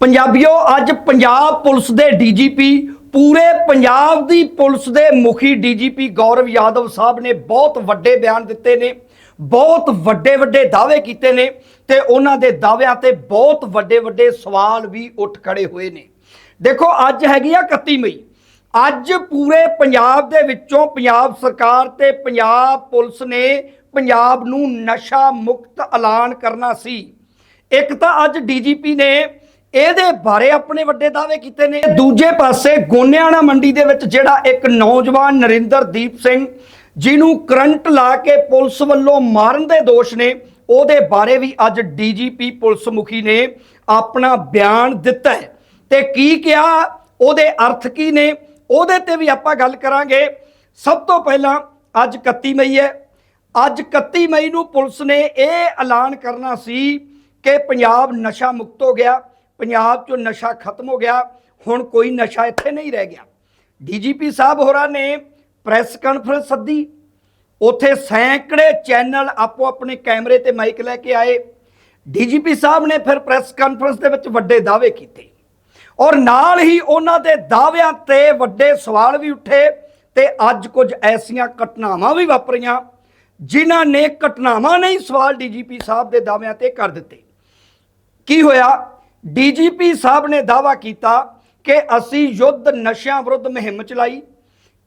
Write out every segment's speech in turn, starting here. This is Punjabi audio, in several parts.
ਪੰਜਾਬੀਓ, ਅੱਜ ਪੰਜਾਬ ਪੁਲਿਸ ਦੇ ਡੀਜੀਪੀ, ਪੂਰੇ ਪੰਜਾਬ ਦੀ ਪੁਲਿਸ ਦੇ ਮੁਖੀ ਡੀਜੀਪੀ ਗੌਰਵ ਯਾਦਵ ਸਾਹਿਬ ਨੇ ਬਹੁਤ ਵੱਡੇ ਬਿਆਨ ਦਿੱਤੇ ਨੇ, ਬਹੁਤ ਵੱਡੇ ਵੱਡੇ ਦਾਅਵੇ ਕੀਤੇ ਨੇ ਤੇ ਉਹਨਾਂ ਦੇ ਦਾਅਵਿਆਂ ਤੇ ਬਹੁਤ ਵੱਡੇ ਵੱਡੇ ਸਵਾਲ ਵੀ ਉੱਠ ਖੜੇ ਹੋਏ ਨੇ। ਦੇਖੋ, ਅੱਜ ਹੈਗੀ ਆ 31 ਮਈ। ਅੱਜ ਪੂਰੇ ਪੰਜਾਬ ਦੇ ਵਿੱਚੋਂ ਪੰਜਾਬ ਸਰਕਾਰ ਤੇ ਪੰਜਾਬ ਪੁਲਿਸ ਨੇ ਪੰਜਾਬ ਨੂੰ ਨਸ਼ਾ ਮੁਕਤ ਐਲਾਨ ਕਰਨਾ ਸੀ। ਇੱਕ ਤਾਂ ਅੱਜ ਡੀਜੀਪੀ ਨੇ ਇਹਦੇ ਬਾਰੇ ਆਪਣੇ ਵੱਡੇ ਦਾਅਵੇ ਕੀਤੇ ਨੇ। ਦੂਜੇ ਪਾਸੇ ਗੋਨਿਆਣਾ ਮੰਡੀ ਦੇ ਵਿੱਚ ਜਿਹੜਾ ਇੱਕ ਨੌਜਵਾਨ ਨਰਿੰਦਰਦੀਪ ਸਿੰਘ, ਜਿਹਨੂੰ ਕਰੰਟ ਲਾ ਕੇ ਪੁਲਿਸ ਵੱਲੋਂ ਮਾਰਨ ਦੇ ਦੋਸ਼ ਨੇ, ਉਹਦੇ ਬਾਰੇ ਵੀ ਅੱਜ ਡੀਜੀਪੀ ਪੁਲਿਸ ਮੁਖੀ ਨੇ ਆਪਣਾ ਬਿਆਨ ਦਿੱਤਾ ਹੈ। ਤੇ ਕੀ ਕਿਹਾ, ਉਹਦੇ ਅਰਥ ਕੀ ਨੇ, ਉਹਦੇ ਤੇ ਵੀ ਆਪਾਂ ਗੱਲ ਕਰਾਂਗੇ। ਸਭ ਤੋਂ ਪਹਿਲਾਂ ਅੱਜ 31 ਮਈ ਹੈ। ਅੱਜ 31 ਮਈ ਨੂੰ ਪੁਲਿਸ ਨੇ ਇਹ ਐਲਾਨ ਕਰਨਾ ਸੀ ਕਿ ਪੰਜਾਬ ਨਸ਼ਾ ਮੁਕਤ ਹੋ ਗਿਆ। ਪੰਜਾਬ 'ਚੋਂ ਨਸ਼ਾ ਖਤਮ ਹੋ ਗਿਆ, ਹੁਣ ਕੋਈ ਨਸ਼ਾ ਇੱਥੇ ਨਹੀਂ ਰਹਿ ਗਿਆ। ਡੀਜੀਪੀ ਸਾਹਿਬ ਹੋਰਾਂ ਨੇ ਪ੍ਰੈਸ ਕਾਨਫਰੰਸ ਸੱਦੀ। ਉੱਥੇ ਸੈਂਕੜੇ ਚੈਨਲ ਆਪੋ ਆਪਣੇ ਕੈਮਰੇ ਤੇ ਮਾਈਕ ਲੈ ਕੇ ਆਏ। ਡੀਜੀਪੀ ਸਾਹਿਬ ਨੇ ਫਿਰ ਪ੍ਰੈਸ ਕਾਨਫਰੰਸ ਦੇ ਵਿੱਚ ਵੱਡੇ ਦਾਅਵੇ ਕੀਤੇ। ਔਰ ਨਾਲ ਹੀ ਉਹਨਾਂ ਦੇ ਦਾਅਵਿਆਂ ਤੇ ਵੱਡੇ ਸਵਾਲ ਵੀ ਉੱਠੇ ਤੇ ਅੱਜ ਕੁਝ ਐਸੀਆਂ ਘਟਨਾਵਾਂ ਵੀ ਵਾਪਰੀਆਂ, ਜਿਨ੍ਹਾਂ ਨੇ ਘਟਨਾਵਾਂ ਨਹੀਂ ਸਵਾਲ ਡੀਜੀਪੀ ਸਾਹਿਬ ਦੇ ਦਾਅਵਿਆਂ ਤੇ ਕਰ ਦਿੱਤੇ। ਕੀ ਹੋਇਆ? ਡੀਜੀਪੀ ਸਾਹਿਬ ਨੇ ਦਾਵਾ ਕੀਤਾ ਕਿ ਅਸੀਂ ਯੁੱਧ ਨਸ਼ਿਆਂ ਵਿਰੁੱਧ ਮੁਹਿੰਮ ਚਲਾਈ।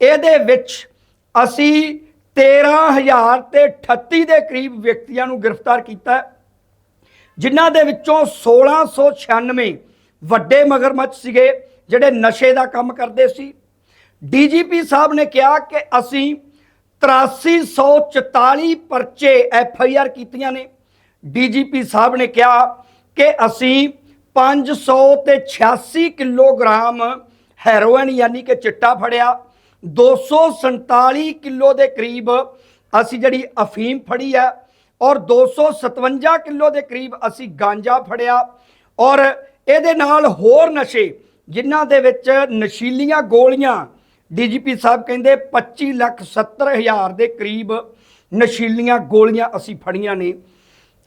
ਇਹਦੇ ਵਿੱਚ ਅਸੀਂ 13000 ਤੇ 38 ਦੇ ਕਰੀਬ ਵਿਅਕਤੀਆਂ ਨੂੰ ਗ੍ਰਿਫਤਾਰ ਕੀਤਾ ਜਿਨ੍ਹਾਂ ਦੇ ਵਿੱਚੋਂ 1696 ਵੱਡੇ ਮਗਰਮੱਛ ਸੀਗੇ, ਜਿਹੜੇ ਨਸ਼ੇ ਦਾ ਕੰਮ ਕਰਦੇ ਸੀ। ਡੀਜੀਪੀ ਸਾਹਿਬ ਨੇ ਕਿਹਾ ਕਿ ਅਸੀਂ 8344 ਪਰਚੇ ਐਫ ਆਈ ਆਰ ਕੀਤੀਆਂ ਨੇ। ਡੀਜੀਪੀ ਸਾਹਿਬ ਨੇ ਕਿਹਾ ਕਿ ਅਸੀਂ 500 ਤੇ 86 ਕਿਲੋਗ੍ਰਾਮ ਹੈਰੋਇਨ ਯਾਨੀ ਕਿ ਚਿੱਟਾ ਫੜਿਆ। 247 ਕਿਲੋ ਦੇ ਕਰੀਬ ਅਸੀਂ ਜਿਹੜੀ ਅਫੀਮ ਫੜੀ ਹੈ ਔਰ 257 ਕਿਲੋ ਦੇ ਕਰੀਬ ਅਸੀਂ ਗਾਂਜਾ ਫੜਿਆ ਔਰ ਇਹਦੇ ਨਾਲ ਹੋਰ ਨਸ਼ੇ ਜਿਨ੍ਹਾਂ ਦੇ ਵਿੱਚ ਨਸ਼ੀਲੀਆਂ ਗੋਲੀਆਂ, ਡੀਜੀਪੀ ਸਾਹਿਬ ਕਹਿੰਦੇ 25 ਲੱਖ 70 ਹਜ਼ਾਰ ਦੇ ਕਰੀਬ ਨਸ਼ੀਲੀਆਂ ਗੋਲੀਆਂ ਅਸੀਂ ਫੜੀਆਂ ਨੇ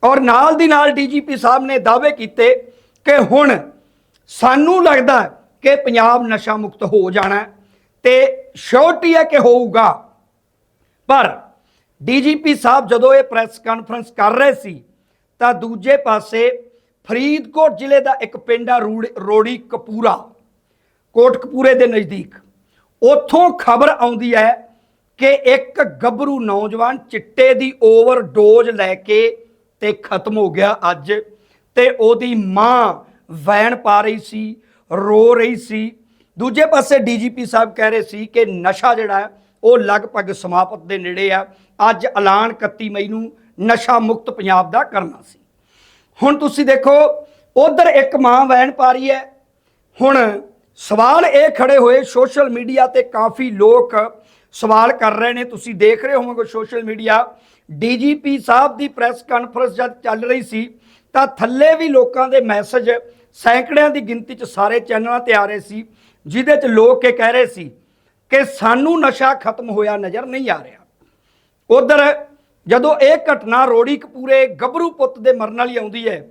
ਔਰ ਨਾਲ ਦੀ ਨਾਲ ਡੀਜੀਪੀ ਸਾਹਿਬ ਨੇ ਦਾਅਵੇ ਕੀਤੇ ਕਿ ਹੁਣ ਸਾਨੂੰ ਲੱਗਦਾ ਕਿ ਪੰਜਾਬ ਨਸ਼ਾ ਮੁਕਤ ਹੋ ਜਾਣਾ ਹੈ ਤੇ ਸ਼ੋਰਟੀ ਹੈ ਕਿ ਹੋਊਗਾ। ਪਰ ਡੀਜੀਪੀ ਸਾਹਿਬ ਜਦੋਂ ਇਹ ਪ੍ਰੈਸ ਕਾਨਫਰੰਸ ਕਰ ਰਹੇ ਸੀ, ਤਾਂ ਦੂਜੇ ਪਾਸੇ ਫਰੀਦਕੋਟ ਜ਼ਿਲ੍ਹੇ ਦਾ ਇੱਕ ਪਿੰਡ ਆ ਰੂੜ- ਰੋੜੀ ਕਪੂਰਾ, ਕੋਟਕਪੂਰੇ ਦੇ ਨਜ਼ਦੀਕ। ਉੱਥੋਂ ਖਬਰ ਆਉਂਦੀ ਹੈ ਕਿ ਇੱਕ ਗੱਭਰੂ ਨੌਜਵਾਨ ਚਿੱਟੇ ਦੀ ਓਵਰਡੋਜ਼ ਲੈ ਕੇ ਤੇ ਖਤਮ ਹੋ ਗਿਆ ਅੱਜ। ਤੇ ਉਹਦੀ ਮਾਂ ਵੈਣ ਪਾ ਰਹੀ ਸੀ, ਰੋ ਰਹੀ ਸੀ। ਦੂਜੇ ਪਾਸੇ ਡੀਜੀਪੀ ਸਾਹਿਬ ਕਹਿ ਰਹੇ ਸੀ ਕਿ ਨਸ਼ਾ ਜਿਹੜਾ ਹੈ, ਉਹ ਲਗਭਗ ਸਮਾਪਤ ਦੇ ਨੇੜੇ ਆ। ਅੱਜ ਐਲਾਨ 31 ਮਈ ਨੂੰ ਨਸ਼ਾ ਮੁਕਤ ਪੰਜਾਬ ਦਾ ਕਰਨਾ ਸੀ। ਹੁਣ ਤੁਸੀਂ ਦੇਖੋ, ਉਧਰ ਇੱਕ ਮਾਂ ਵੈਣ ਪਾ ਰਹੀ ਹੈ। ਹੁਣ ਸਵਾਲ ਇਹ ਖੜੇ ਹੋਏ, ਸੋਸ਼ਲ ਮੀਡੀਆ ਤੇ ਕਾਫੀ ਲੋਕ ਸਵਾਲ ਕਰ ਰਹੇ ਨੇ। ਤੁਸੀਂ ਦੇਖ ਰਹੇ ਹੋਵੋਗੇ ਸੋਸ਼ਲ ਮੀਡੀਆ। ਡੀਜੀਪੀ ਸਾਹਿਬ ਦੀ ਪ੍ਰੈਸ ਕਾਨਫਰੰਸ ਜਦ ਚੱਲ ਰਹੀ ਸੀ ਤਾਂ ਥੱਲੇ ਵੀ ਲੋਕਾਂ ਦੇ ਮੈਸੇਜ ਸੈਂਕੜਿਆਂ ਦੀ ਗਿਣਤੀ 'ਚ ਸਾਰੇ ਚੈਨਲਾਂ ਤੇ ਆ ਰਹੇ ਸੀ, ਜਿਹਦੇ 'ਚ ਲੋਕ ਇਹ ਕਹਿ ਰਹੇ ਸੀ ਕਿ ਸਾਨੂੰ ਨਸ਼ਾ ਖਤਮ ਹੋਇਆ ਨਜ਼ਰ ਨਹੀਂ ਆ ਰਿਹਾ। ਉਧਰ ਜਦੋਂ ਇਹ ਘਟਨਾ ਰੋੜੀ ਕਪੂਰੇ ਗੱਭਰੂ ਪੁੱਤ ਦੇ ਮਰਨ ਵਾਲੀ ਆਉਂਦੀ ਹੈ,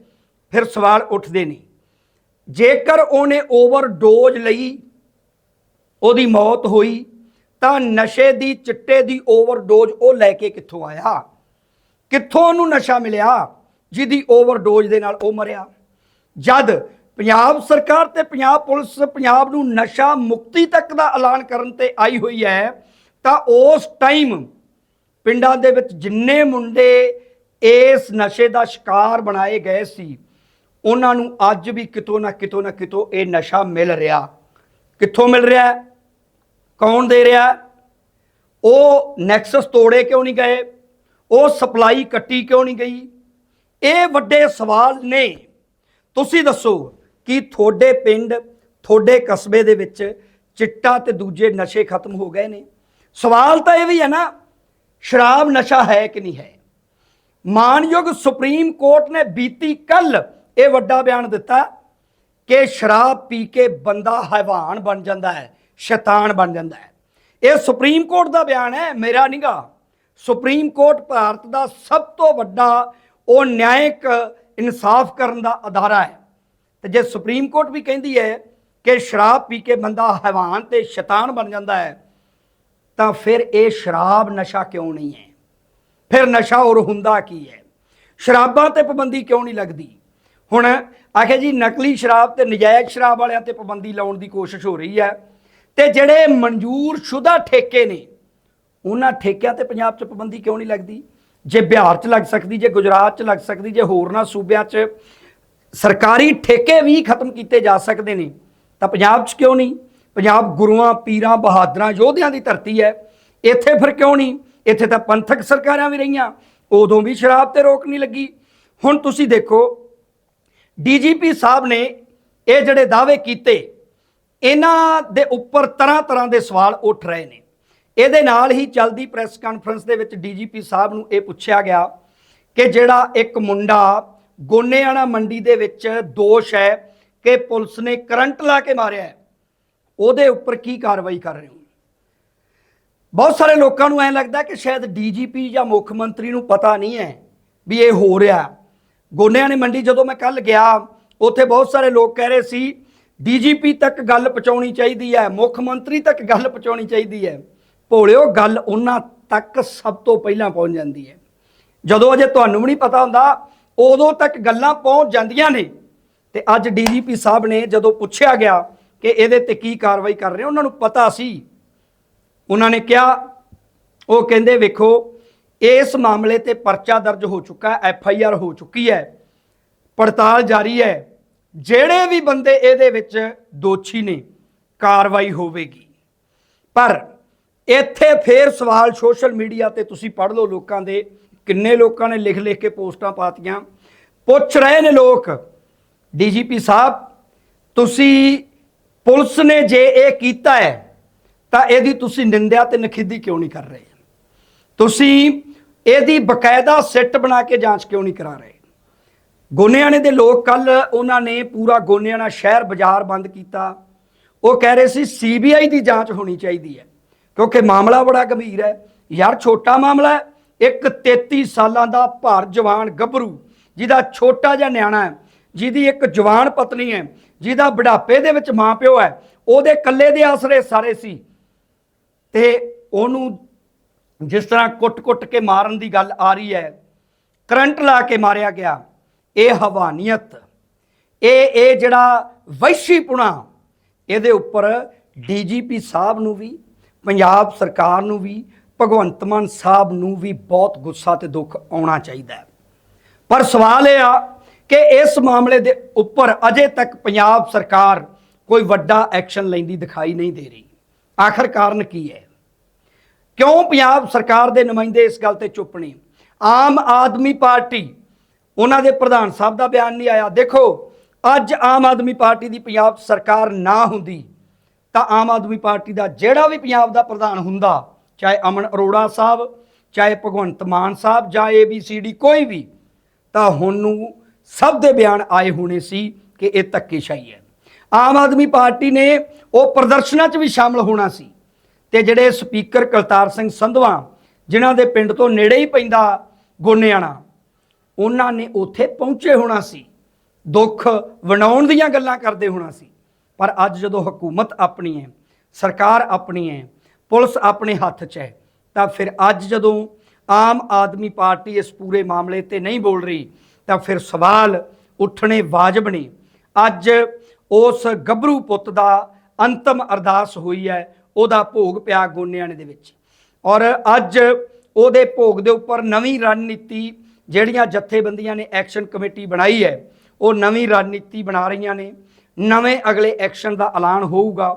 ਫਿਰ ਸਵਾਲ ਉੱਠਦੇ ਨੇ। ਜੇਕਰ ਉਹਨੇ ਓਵਰਡੋਜ਼ ਲਈ ਉਹਦੀ ਮੌਤ ਹੋਈ, ਤਾਂ ਨਸ਼ੇ ਦੀ ਚਿੱਟੇ ਦੀ ਓਵਰਡੋਜ਼ ਉਹ ਲੈ ਕੇ ਕਿੱਥੋਂ ਆਇਆ? ਕਿੱਥੋਂ ਉਹਨੂੰ ਨਸ਼ਾ ਮਿਲਿਆ? ਜਿਹਦੀ ਓਵਰਡੋਜ਼ ਦੇ ਨਾਲ ਉਹ ਮਰਿਆ। ਜਦ ਪੰਜਾਬ ਸਰਕਾਰ ਤੇ ਪੰਜਾਬ ਪੁਲਿਸ ਪੰਜਾਬ ਨੂੰ ਨਸ਼ਾ ਮੁਕਤੀ ਤੱਕ ਦਾ ਐਲਾਨ ਕਰਨ ਤੇ ਆਈ ਹੋਈ ਹੈ, ਤਾਂ ਉਸ ਟਾਈਮ ਪਿੰਡਾਂ ਦੇ ਵਿੱਚ ਜਿੰਨੇ ਮੁੰਡੇ ਇਸ ਨਸ਼ੇ ਦਾ ਸ਼ਿਕਾਰ ਬਣਾਏ ਗਏ ਸੀ, ਉਹਨਾਂ ਨੂੰ ਅੱਜ ਵੀ ਕਿਤੋਂ ਨਾ ਕਿਤੋਂ ਨਾ ਕਿਤੋਂ ਇਹ ਨਸ਼ਾ ਮਿਲ ਰਿਹਾ। ਕਿੱਥੋਂ ਮਿਲ ਰਿਹਾ? ਕੌਣ ਦੇ ਰਿਹਾ? ਉਹ ਨੈਕਸਸ ਤੋੜੇ ਕਿਉਂ ਨਹੀਂ ਗਏ? ਉਹ ਸਪਲਾਈ ਕੱਟੀ ਕਿਉਂ ਨਹੀਂ ਗਈ? ਇਹ ਵੱਡੇ ਸਵਾਲ ਨੇ। ਤੁਸੀਂ ਦੱਸੋ ਕਿ ਤੁਹਾਡੇ ਪਿੰਡ, ਤੁਹਾਡੇ ਕਸਬੇ ਦੇ ਵਿੱਚ ਚਿੱਟਾ ਤੇ ਦੂਜੇ ਨਸ਼ੇ ਖਤਮ ਹੋ ਗਏ ਨੇ। ਸਵਾਲ ਤਾਂ ਇਹ ਵੀ ਹੈ ਨਾ, ਸ਼ਰਾਬ ਨਸ਼ਾ ਹੈ ਕਿ ਨਹੀਂ ਹੈ? ਮਾਨਯੋਗ ਸੁਪਰੀਮ ਕੋਰਟ ਨੇ ਬੀਤੀ ਕੱਲ ਇਹ ਵੱਡਾ ਬਿਆਨ ਦਿੱਤਾ ਕਿ ਸ਼ਰਾਬ ਪੀ ਕੇ ਬੰਦਾ ਹੈਵਾਨ ਬਣ ਜਾਂਦਾ ਹੈ, ਸ਼ੈਤਾਨ ਬਣ ਜਾਂਦਾ ਹੈ। ਇਹ ਸੁਪਰੀਮ ਕੋਰਟ ਦਾ ਬਿਆਨ ਹੈ, ਮੇਰਾ ਨਹੀਂਗਾ ਸੁਪਰੀਮ ਕੋਰਟ ਭਾਰਤ ਦਾ ਸਭ ਤੋਂ ਵੱਡਾ ਉਹ ਨਿਆਇਕ ਇਨਸਾਫ ਕਰਨ ਦਾ ਅਦਾਰਾ ਹੈ। ਤੇ ਜੇ ਸੁਪਰੀਮ ਕੋਰਟ ਵੀ ਕਹਿੰਦੀ ਹੈ ਕਿ ਸ਼ਰਾਬ ਪੀ ਕੇ ਬੰਦਾ ਹੈਵਾਨ ਤੇ ਸ਼ੈਤਾਨ ਬਣ ਜਾਂਦਾ ਹੈ, ਤਾਂ ਫਿਰ ਇਹ ਸ਼ਰਾਬ ਨਸ਼ਾ ਕਿਉਂ ਨਹੀਂ ਹੈ? ਫਿਰ ਨਸ਼ਾ ਹੋਰ ਹੁੰਦਾ ਕੀ ਹੈ? ਸ਼ਰਾਬਾਂ ਤੇ ਪਾਬੰਦੀ ਕਿਉਂ ਨਹੀਂ ਲੱਗਦੀ? ਹੁਣ ਆਖੇ ਜੀ, ਨਕਲੀ ਸ਼ਰਾਬ ਤੇ ਨਜਾਇਜ਼ ਸ਼ਰਾਬ ਵਾਲਿਆਂ ਤੇ ਪਾਬੰਦੀ ਲਾਉਣ ਦੀ ਕੋਸ਼ਿਸ਼ ਹੋ ਰਹੀ ਹੈ। ਤੇ ਜਿਹੜੇ ਮਨਜ਼ੂਰ ਸ਼ੁਦਾ ਠੇਕੇ ਨੇ, ਉਹਨਾਂ ਠੇਕਿਆਂ ਤੇ ਪੰਜਾਬ 'ਚ ਪਾਬੰਦੀ ਕਿਉਂ ਨਹੀਂ ਲੱਗਦੀ? ਜੇ ਬਿਹਾਰ 'ਚ ਲੱਗ ਸਕਦੀ, ਜੇ ਗੁਜਰਾਤ 'ਚ ਲੱਗ ਸਕਦੀ, ਜੇ ਹੋਰਨਾਂ ਸੂਬਿਆਂ 'ਚ ਸਰਕਾਰੀ ਠੇਕੇ ਵੀ ਖਤਮ ਕੀਤੇ ਜਾ ਸਕਦੇ ਨੇ, ਤਾਂ ਪੰਜਾਬ 'ਚ ਕਿਉਂ ਨਹੀਂ? ਪੰਜਾਬ ਗੁਰੂਆਂ, ਪੀਰਾਂ, ਬਹਾਦਰਾਂ, ਯੋਧਿਆਂ ਦੀ ਧਰਤੀ ਹੈ। ਇੱਥੇ ਫਿਰ ਕਿਉਂ ਨਹੀਂ? ਇੱਥੇ ਤਾਂ ਪੰਥਕ ਸਰਕਾਰਾਂ ਵੀ ਰਹੀਆਂ, ਉਦੋਂ ਵੀ ਸ਼ਰਾਬ ਤੇ ਰੋਕ ਨਹੀਂ ਲੱਗੀ। ਹੁਣ ਤੁਸੀਂ ਦੇਖੋ, ਡੀਜੀਪੀ ਸਾਹਿਬ ਨੇ ਇਹ ਜਿਹੜੇ ਦਾਅਵੇ ਕੀਤੇ, ਇਹਨਾਂ ਦੇ ਉੱਪਰ ਤਰ੍ਹਾਂ ਤਰ੍ਹਾਂ ਦੇ ਸਵਾਲ ਉੱਠ ਰਹੇ ਨੇ। ਇਹਦੇ ਨਾਲ ਹੀ ਚਲਦੀ ਪ੍ਰੈਸ ਕਾਨਫਰੰਸ ਦੇ ਵਿੱਚ ਡੀਜੀਪੀ ਸਾਹਿਬ ਨੂੰ ਇਹ ਪੁੱਛਿਆ ਗਿਆ ਕਿ ਜਿਹੜਾ ਇੱਕ ਮੁੰਡਾ ਗੋਨੇਆਣਾ ਮੰਡੀ ਦੇ ਵਿੱਚ ਦੋਸ਼ ਹੈ ਕਿ ਪੁਲਿਸ ਨੇ ਕਰੰਟ ਲਾ ਕੇ ਮਾਰਿਆ ਉਹਦੇ ਉੱਪਰ ਕੀ ਕਾਰਵਾਈ ਕਰ ਰਹੇ ਹੋ? ਬਹੁਤ ਸਾਰੇ ਲੋਕਾਂ ਨੂੰ ਐ ਲੱਗਦਾ ਕਿ ਸ਼ਾਇਦ ਡੀਜੀਪੀ ਜਾਂ ਮੁੱਖ ਮੰਤਰੀ ਨੂੰ ਪਤਾ ਨਹੀਂ ਹੈ ਵੀ ਇਹ ਹੋ ਰਿਹਾ ਗੋਨਿਆਂ ਨੇ ਮੰਡੀ ਜਦੋਂ ਮੈਂ ਕੱਲ ਗਿਆ, ਉੱਥੇ ਬਹੁਤ ਸਾਰੇ ਲੋਕ ਕਹਿ ਰਹੇ ਸੀ, ਡੀਜੀਪੀ ਤੱਕ ਗੱਲ ਪਹੁੰਚਾਉਣੀ ਚਾਹੀਦੀ ਹੈ, ਮੁੱਖ ਮੰਤਰੀ ਤੱਕ ਗੱਲ ਪਹੁੰਚਾਉਣੀ ਚਾਹੀਦੀ ਹੈ। ਭੋਲਿਓ, ਗੱਲ ਉਹਨਾਂ ਤੱਕ ਸਭ ਤੋਂ ਪਹਿਲਾਂ ਪਹੁੰਚ ਜਾਂਦੀ ਹੈ। ਜਦੋਂ ਅਜੇ ਤੁਹਾਨੂੰ ਵੀ ਨਹੀਂ ਪਤਾ ਹੁੰਦਾ, ਉਦੋਂ ਤੱਕ ਗੱਲਾਂ ਪਹੁੰਚ ਜਾਂਦੀਆਂ ਨੇ। ਤੇ ਅੱਜ ਡੀਜੀਪੀ ਸਾਹਿਬ ਨੇ ਜਦੋਂ ਪੁੱਛਿਆ ਗਿਆ ਕਿ ਇਹਦੇ ਤੇ ਕੀ ਕਾਰਵਾਈ ਕਰ ਰਹੇ ਉਹਨਾਂ ਨੂੰ ਪਤਾ ਸੀ। ਉਹਨਾਂ ਨੇ ਕਿਹਾ, ਉਹ ਕਹਿੰਦੇ, ਵੇਖੋ, ਇਸ ਮਾਮਲੇ ਤੇ ਪਰਚਾ ਦਰਜ ਹੋ ਚੁੱਕਾ ਐਫ ਆਈ ਆਰ ਹੋ ਚੁੱਕੀ ਹੈ, ਪੜਤਾਲ ਜਾਰੀ ਹੈ। ਜਿਹੜੇ ਵੀ ਬੰਦੇ ਇਹਦੇ ਵਿੱਚ ਦੋਸ਼ੀ ਨੇ, ਕਾਰਵਾਈ ਹੋਵੇਗੀ। ਪਰ ਇੱਥੇ ਫੇਰ ਸਵਾਲ ਸੋਸ਼ਲ ਮੀਡੀਆ ਤੇ ਤੁਸੀਂ ਪੜ੍ਹ ਲਓ ਲੋਕਾਂ ਦੇ, ਕਿੰਨੇ ਲੋਕਾਂ ਨੇ ਲਿਖ ਲਿਖ ਕੇ ਪੋਸਟਾਂ ਪਾਤੀਆਂ। ਪੁੱਛ ਰਹੇ ਨੇ ਲੋਕ, ਡੀਜੀਪੀ ਸਾਹਿਬ, ਤੁਸੀਂ ਪੁਲਿਸ ਨੇ ਜੇ ਇਹ ਕੀਤਾ ਹੈ, ਤਾਂ ਇਹਦੀ ਤੁਸੀਂ ਨਿੰਦਿਆ ਤੇ ਨਖਿੱਦੀ ਕਿਉਂ ਨਹੀਂ ਕਰ ਰਹੇ? ਤੁਸੀਂ ਇਹਦੀ ਬਕਾਇਦਾ ਸੈੱਟ ਬਣਾ ਕੇ ਜਾਂਚ ਕਿਉਂ ਨਹੀਂ ਕਰਾ ਰਹੇ? ਗੋਨਿਆਣੇ ਦੇ ਲੋਕ ਕੱਲ ਉਹਨਾਂ ਨੇ ਪੂਰਾ ਗੋਨਿਆਣਾ ਸ਼ਹਿਰ ਬਾਜ਼ਾਰ ਬੰਦ ਕੀਤਾ। ਉਹ ਕਹਿ ਰਹੇ ਸੀ ਸੀਬੀਆਈ ਦੀ ਜਾਂਚ ਹੋਣੀ ਚਾਹੀਦੀ ਹੈ। ਕਿਉਂਕਿ ਮਾਮਲਾ ਬੜਾ ਗੰਭੀਰ ਹੈ। ਯਾਰ, ਛੋਟਾ ਮਾਮਲਾ ਹੈ। ਇੱਕ 33 ਸਾਲਾਂ ਦਾ ਭਾਰ ਜਵਾਨ ਗੱਭਰੂ, ਜਿਹਦਾ ਛੋਟਾ ਜਿਹਾ ਨਿਆਣਾ ਹੈ, ਜਿਹਦੀ ਇੱਕ ਜਵਾਨ ਪਤਨੀ ਹੈ, ਜਿਹਦਾ ਬੁਢਾਪੇ ਦੇ ਵਿੱਚ ਮਾਂ ਪਿਓ ਹੈ, ਉਹਦੇ ਕੱਲੇ ਦੇ ਆਸਰੇ ਸਾਰੇ ਸੀ। ਤੇ ਉਹਨੂੰ ਜਿਸ ਤਰ੍ਹਾਂ ਕੁੱਟ-ਕੁੱਟ ਕੇ ਮਾਰਨ ਦੀ ਗੱਲ ਆ ਰਹੀ ਹੈ, ਕਰੰਟ ਲਾ ਕੇ ਮਾਰਿਆ ਗਿਆ। ਇਹ ਹਵਾਨੀਅਤ। ਇਹ ਇਹ ਜਿਹੜਾ ਵੈਸ਼ੀਪੁਣਾ ਇਹਦੇ ਉੱਪਰ ਡੀਜੀਪੀ ਸਾਹਿਬ ਨੂੰ ਵੀ ਪੰਜਾਬ ਸਰਕਾਰ ਨੂੰ ਵੀ, ਭਗਵੰਤ ਮਾਨ ਸਾਹਿਬ ਨੂੰ ਵੀ ਬਹੁਤ ਗੁੱਸਾ ਤੇ ਦੁੱਖ ਆਉਣਾ ਚਾਹੀਦਾ ਹੈ। ਪਰ ਸਵਾਲ ਇਹ ਆ ਕਿ ਇਸ ਮਾਮਲੇ ਦੇ ਉੱਪਰ ਅਜੇ ਤੱਕ ਪੰਜਾਬ ਸਰਕਾਰ ਕੋਈ ਵੱਡਾ ਐਕਸ਼ਨ ਲੈਂਦੀ ਦਿਖਾਈ ਨਹੀਂ ਦੇ ਰਹੀ। ਆਖਰ ਕਾਰਨ ਕੀ ਹੈ? ਕਿਉਂ ਪੰਜਾਬ ਸਰਕਾਰ ਦੇ ਨੁਮਾਇੰਦੇ ਇਸ ਗੱਲ ਤੇ ਚੁੱਪ ਨੇ? ਆਮ ਆਦਮੀ ਪਾਰਟੀ, ਉਹਨਾਂ ਦੇ ਪ੍ਰਧਾਨ ਸਾਹਿਬ ਦਾ ਬਿਆਨ ਨਹੀਂ ਆਇਆ। ਦੇਖੋ, ਅੱਜ ਆਮ ਆਦਮੀ ਪਾਰਟੀ ਦੀ ਪੰਜਾਬ ਸਰਕਾਰ ਨਾ ਹੁੰਦੀ ਤਾਂ ਆਮ ਆਦਮੀ ਪਾਰਟੀ ਦਾ ਜਿਹੜਾ ਵੀ ਪੰਜਾਬ ਦਾ ਪ੍ਰਧਾਨ ਹੁੰਦਾ, ਚਾਹੇ ਅਮਨ ਅਰੋੜਾ ਸਾਹਿਬ, ਚਾਹੇ ਭਗਵੰਤ ਮਾਨ ਸਾਹਿਬ, ਜਾਂ ਏਬੀਸੀਡੀ ਕੋਈ ਵੀ, ਤਾਂ ਹੁਣ ਨੂੰ ਸਭ ਦੇ ਬਿਆਨ ਆਏ ਹੋਣੇ ਸੀ ਕਿ ਇਹ ਧੱਕੇਸ਼ਾਹੀ ਹੈ। ਆਮ ਆਦਮੀ ਪਾਰਟੀ ਨੇ ਉਹ ਪ੍ਰਦਰਸ਼ਨਾਂ 'ਚ ਵੀ ਸ਼ਾਮਲ ਹੋਣਾ ਸੀ ਤੇ ਜਿਹੜੇ ਸਪੀਕਰ ਕਲਤਾਰ ਸਿੰਘ ਸੰਧਵਾ, ਜਿਨ੍ਹਾਂ ਦੇ ਪਿੰਡ ਤੋਂ ਨੇੜੇ ਹੀ ਪੈਂਦਾ ਗੋਨੇਆਣਾ, ਉਹਨਾਂ ਨੇ ਉੱਥੇ ਪਹੁੰਚੇ ਹੋਣਾ ਸੀ, ਦੁੱਖ ਵਣਾਉਣ ਦੀਆਂ ਗੱਲਾਂ ਕਰਦੇ ਹੋਣਾ ਸੀ। ਪਰ ਅੱਜ ਜਦੋਂ ਹਕੂਮਤ ਆਪਣੀ ਹੈ, ਸਰਕਾਰ ਆਪਣੀ ਹੈ, ਪੁਲਿਸ ਆਪਣੇ ਹੱਥ 'ਚ ਹੈ, ਤਾਂ ਫਿਰ ਅੱਜ ਜਦੋਂ ਆਮ ਆਦਮੀ ਪਾਰਟੀ ਇਸ ਪੂਰੇ ਮਾਮਲੇ ਤੇ ਨਹੀਂ ਬੋਲ ਰਹੀ, ਤਾਂ ਫਿਰ ਸਵਾਲ ਉੱਠਣੇ ਵਾਜਬ ਨੇ। ਅੱਜ ਉਸ ਗੱਭਰੂ ਪੁੱਤ ਦਾ ਅੰਤਮ ਅਰਦਾਸ ਹੋਈ ਹੈ, ਉਹਦਾ ਭੋਗ ਪਿਆ ਗੋਨਿਆਣੇ ਦੇ ਵਿੱਚ। ਔਰ ਅੱਜ ਉਹਦੇ ਭੋਗ ਦੇ ਉੱਪਰ ਨਵੀਂ ਰਣਨੀਤੀ ਜਿਹੜੀਆਂ ਜਥੇਬੰਦੀਆਂ ਨੇ ਐਕਸ਼ਨ ਕਮੇਟੀ ਬਣਾਈ ਹੈ, ਉਹ ਨਵੀਂ ਰਣਨੀਤੀ ਬਣਾ ਰਹੀਆਂ ਨੇ। ਨਵੇਂ ਅਗਲੇ ਐਕਸ਼ਨ ਦਾ ਐਲਾਨ ਹੋਊਗਾ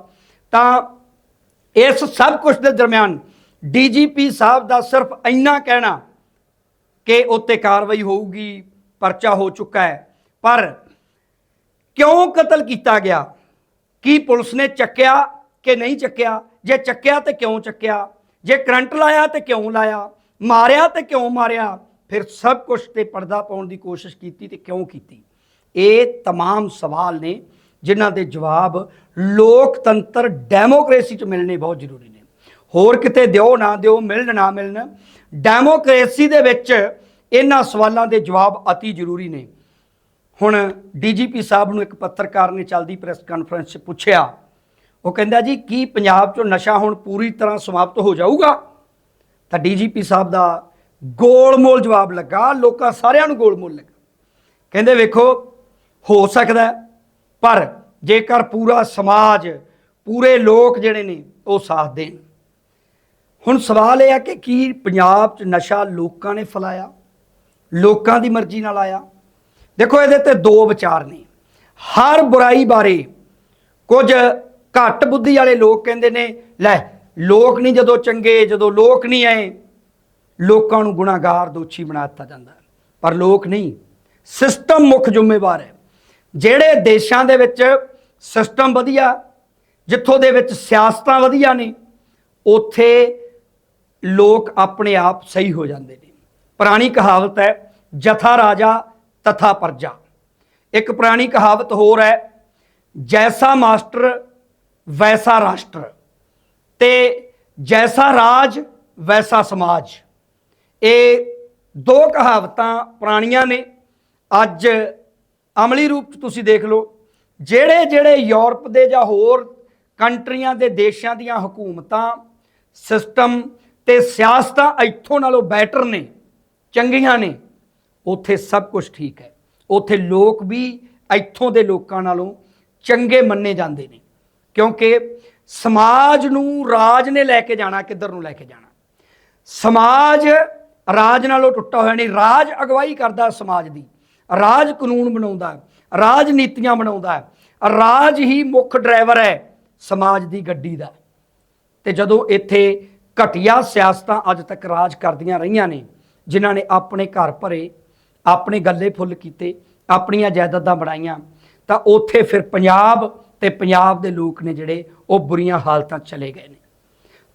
ਤਾਂ ਇਸ ਸਭ ਕੁਝ ਦੇ ਦਰਮਿਆਨ ਡੀਜੀਪੀ ਸਾਹਿਬ ਦਾ ਸਿਰਫ ਇੰਨਾ ਕਹਿਣਾ ਕਿ ਉੱਤੇ ਕਾਰਵਾਈ ਹੋਊਗੀ ਪਰਚਾ ਹੋ ਚੁੱਕਾ ਹੈ ਪਰ ਕਿਉਂ ਕਤਲ ਕੀਤਾ ਗਿਆ ਕੀ ਪੁਲਿਸ ਨੇ ਚੱਕਿਆ ਕਿ ਨਹੀਂ ਚੱਕਿਆ ਜੇ ਚੱਕਿਆ ਤੇ ਕਿਉਂ ਚੱਕਿਆ ਜੇ ਕਰੰਟ ਲਾਇਆ ਤੇ ਕਿਉਂ ਲਾਇਆ ਮਾਰਿਆ ਤੇ ਕਿਉਂ ਮਾਰਿਆ ਫਿਰ ਸਭ ਕੁਝ ਤੇ ਪਰਦਾ ਪਾਉਣ ਦੀ ਕੋਸ਼ਿਸ਼ ਕੀਤੀ ਤੇ ਕਿਉਂ ਕੀਤੀ ਇਹ तमाम ਸਵਾਲ ਨੇ ਜਿਨ੍ਹਾਂ ਦੇ ਜਵਾਬ ਲੋਕਤੰਤਰ ਡੈਮੋਕ੍ਰੇਸੀ 'ਚ ਮਿਲਣੇ ਬਹੁਤ ਜ਼ਰੂਰੀ ਨੇ। ਹੋਰ ਕਿਤੇ ਦਿਓ ਨਾ ਦਿਓ, ਮਿਲਣ ਨਾ ਮਿਲਣ, ਡੈਮੋਕ੍ਰੇਸੀ ਦੇ ਵਿੱਚ ਇਹਨਾਂ ਸਵਾਲਾਂ ਦੇ ਜਵਾਬ ਅਤੀ ਜ਼ਰੂਰੀ ਨੇ। ਹੁਣ ਡੀਜੀਪੀ ਸਾਹਿਬ ਨੂੰ ਇੱਕ ਪੱਤਰਕਾਰ ਨੇ ਚੱਲਦੀ ਪ੍ਰੈਸ ਕਾਨਫਰੰਸ 'ਚ ਪੁੱਛਿਆ, ਉਹ ਕਹਿੰਦਾ ਜੀ, ਕੀ ਪੰਜਾਬ 'ਚੋਂ ਨਸ਼ਾ ਹੁਣ ਪੂਰੀ ਤਰ੍ਹਾਂ ਸਮਾਪਤ ਹੋ ਜਾਊਗਾ? ਤਾਂ ਡੀਜੀਪੀ ਸਾਹਿਬ ਦਾ ਗੋਲਮੋਲ ਜਵਾਬ ਲੱਗਾ, ਲੋਕਾਂ ਸਾਰਿਆਂ ਨੂੰ ਗੋਲਮੋਲ ਲੱਗਾ। ਕਹਿੰਦੇ ਵੇਖੋ, ਹੋ ਸਕਦਾ ਪਰ ਜੇਕਰ ਪੂਰਾ ਸਮਾਜ, ਪੂਰੇ ਲੋਕ ਜਿਹੜੇ ਨੇ, ਉਹ ਸਾਥ ਦੇਣ। ਹੁਣ ਸਵਾਲ ਇਹ ਆ ਕਿ ਕੀ ਪੰਜਾਬ 'ਚ ਨਸ਼ਾ ਲੋਕਾਂ ਨੇ ਫੈਲਾਇਆ? ਲੋਕਾਂ ਦੀ ਮਰਜ਼ੀ ਨਾਲ ਆਇਆ। ਦੇਖੋ, ਇਹਦੇ ਤੇ ਦੋ ਵਿਚਾਰ ਨੇ। ਹਰ ਬੁਰਾਈ ਬਾਰੇ ਕੁਝ ਘੱਟ ਬੁੱਧੀ ਵਾਲੇ ਲੋਕ ਕਹਿੰਦੇ ਨੇ, ਲੈ, ਲੋਕ ਨਹੀਂ ਜਦੋਂ ਚੰਗੇ, ਜਦੋਂ ਲੋਕ ਨਹੀਂ ਆਏ ਲੋਕਾਂ ਨੂੰ ਗੁਨਾਹਗਾਰ, ਦੋਸ਼ੀ ਬਣਾ ਦਿੱਤਾ ਜਾਂਦਾ। ਪਰ ਲੋਕ ਨਹੀਂ। ਸਿਸਟਮ ਮੁੱਖ ਜ਼ਿੰਮੇਵਾਰ ਹੈ। ਜਿਹੜੇ ਦੇਸ਼ਾਂ ਦੇ ਵਿੱਚ ਸਿਸਟਮ ਵਧੀਆ, ਜਿੱਥੋਂ ਦੇ ਵਿੱਚ ਸਿਆਸਤਾਂ ਵਧੀਆ ਨੇ, ਉੱਥੇ ਲੋਕ ਆਪਣੇ ਆਪ ਸਹੀ ਹੋ ਜਾਂਦੇ ਨੇ। ਪੁਰਾਣੀ ਕਹਾਵਤ ਹੈ, ਜਥਾ ਰਾਜਾ ਤਥਾ ਪਰਜਾ। ਇੱਕ ਪੁਰਾਣੀ ਕਹਾਵਤ ਹੋਰ ਹੈ, ਜੈਸਾ ਮਾਸਟਰ, ਵੈਸਾ ਰਾਸ਼ਟਰ। ਤੇ ਜੈਸਾ ਰਾਜ, ਵੈਸਾ ਸਮਾਜ। ਇਹ ਦੋ ਕਹਾਵਤਾਂ ਪੁਰਾਣੀਆਂ ਨੇ, ਅੱਜ ਅਮਲੀ ਰੂਪ ਚ ਤੁਸੀਂ ਦੇਖ ਲਓ, ਜਿਹੜੇ ਜਿਹੜੇ ਯੂਰਪ ਦੇ ਜਾਂ ਹੋਰ ਕੰਟਰੀਆਂ ਦੇ ਦੇਸ਼ਾਂ ਦੀਆਂ ਹਕੂਮਤਾਂ, ਸਿਸਟਮ ਤੇ ਸਿਆਸਤਾਂ ਇੱਥੋਂ ਨਾਲੋਂ ਬੈਟਰ ਨੇ, ਚੰਗੀਆਂ ਨੇ, ਉੱਥੇ ਸਭ ਕੁਝ ਠੀਕ ਹੈ। ਉੱਥੇ ਲੋਕ ਵੀ ਇੱਥੋਂ ਦੇ ਲੋਕਾਂ ਨਾਲੋਂ ਚੰਗੇ ਮੰਨੇ ਜਾਂਦੇ ਨੇ, ਕਿਉਂਕਿ ਸਮਾਜ ਨੂੰ ਰਾਜ ਨੇ ਲੈ ਕੇ ਜਾਣਾ, ਕਿੱਧਰ ਨੂੰ ਲੈ ਕੇ ਜਾਣਾ। ਸਮਾਜ ਰਾਜ ਨਾਲੋਂ ਟੁੱਟਾ ਹੋਇਆ ਨਹੀਂ, ਰਾਜ ਅਗਵਾਈ ਕਰਦਾ ਸਮਾਜ ਦੀ। ਰਾਜ ਕਾਨੂੰਨ ਬਣਾਉਂਦਾ ਹੈ, ਰਾਜ ਨੀਤੀਆਂ ਬਣਾਉਂਦਾ ਹੈ। ਰਾਜ ਹੀ ਮੁੱਖ ਡਰਾਈਵਰ ਹੈ ਸਮਾਜ ਦੀ ਗੱਡੀ ਦਾ। ਤੇ ਜਦੋਂ ਇੱਥੇ ਘਟੀਆ ਸਿਆਸਤਾਂ ਅੱਜ ਤੱਕ ਰਾਜ ਕਰਦੀਆਂ ਰਹੀਆਂ ਨੇ ਜਿਨ੍ਹਾਂ ਨੇ ਆਪਣੇ ਘਰ ਭਰੇ ਆਪਣੇ ਗੱਲੇ ਫੁੱਲ ਕੀਤੇ ਆਪਣੀਆਂ ਜਾਇਦਾਦਾਂ ਬਣਾਈਆਂ ਤਾਂ ਉੱਥੇ ਫਿਰ ਪੰਜਾਬ ਤੇ ਪੰਜਾਬ ਦੇ ਲੋਕ ਨੇ ਜਿਹੜੇ ਉਹ ਬੁਰੀਆਂ ਹਾਲਤਾਂ ਚਲੇ ਗਏ ਨੇ।